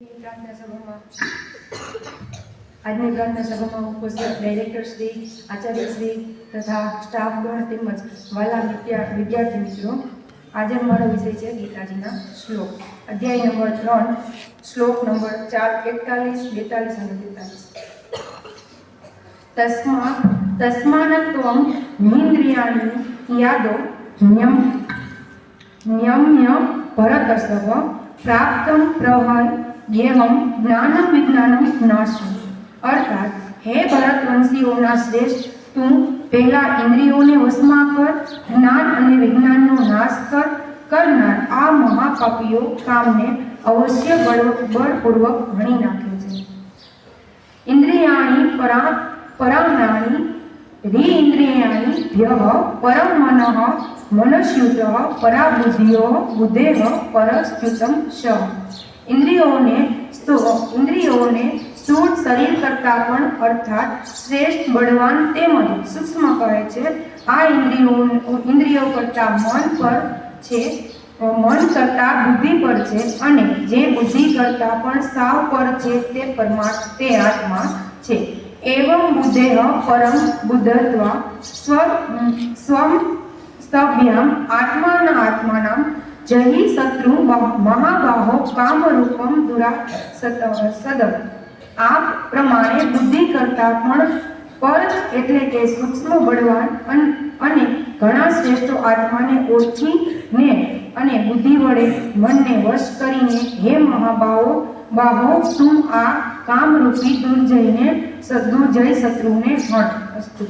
પ્રાર્થના સભામાં આજની પ્રાર્થના સભામાં ઉપસ્થિત આચાર્ય શ્રી તથા સ્ટાફગણ તેમજ વાલા વિદ્યા, વિદ્યાર્થી મિત્રો. આજે મારો વિષય છે ગીતાજીના શ્લોક. અધ્યાય નંબર ત્રણ, શ્લોક નંબર ચાર, એકતાલીસ, બેતાલીસ અને તેતાલીસ તસ્મા તસ્માનત્વમ નિન્દ્રિયાણી યાદો ન્યમ. ન્યમ્ય ભરતસ્વ પ્રાપ્તમ પ્રહર યેહમ જ્ઞાનમ વિજ્ઞાનમ નાશમ અર્થાત હે ભારતવંશીઓના શ્રેષ્ઠ તું પહેલા ઇન્દ્રિયોને વશમાં કર જ્ઞાન અને વિજ્ઞાનનો નાશ કર કરનાર આ મહાપાપીઓ કામને અવશ્ય બળ બળપૂર્વક ભણી નાખે છે ઇન્દ્રિયાણી પરા પરાણાની રીઇન્દ્રિયાણી ભ્યઃ પરમ મનઃ મનસ્યુત પરાબુદ્ધિયો બુદ્ધેહ પરસ્યુતમ શ ઇન્દ્રિયોને ઇન્દ્રિયોને સ્થૂળ શરીર કરતાં પણ અર્થાત શ્રેષ્ઠ બળવાન તેમજ સૂક્ષ્મ કહે છે. આ ઇન્દ્રિયો ઇન્દ્રિયો કરતાં મન પર છે મન કરતાં બુદ્ધિ પર છે અને જે બુદ્ધિ કરતાં પણ સાવ પર છે તે પરમાત્મા તે આત્મા છે. એવં બુદ્ધેહ પરમ બુદ્ધત્વા સ્વ, સ્વમ સભ્યમ આત્માના જહિ શત્રુ મહાબાહો કામરૂપમ દુરા સદમ. આ પ્રમાણે બુદ્ધિ કરતા પણ પર એટલે કે સૂક્ષ્મ બળવાન અને ઘણા શ્રેષ્ઠો આત્માને ઓળખીને અને બુદ્ધિ વડે મનને વશ કરીને હે મહાબાહો, બાહો, તું આ કામરૂપી દુર્જયને સ- દુર્જય શત્રુને હટ અસ્તુ.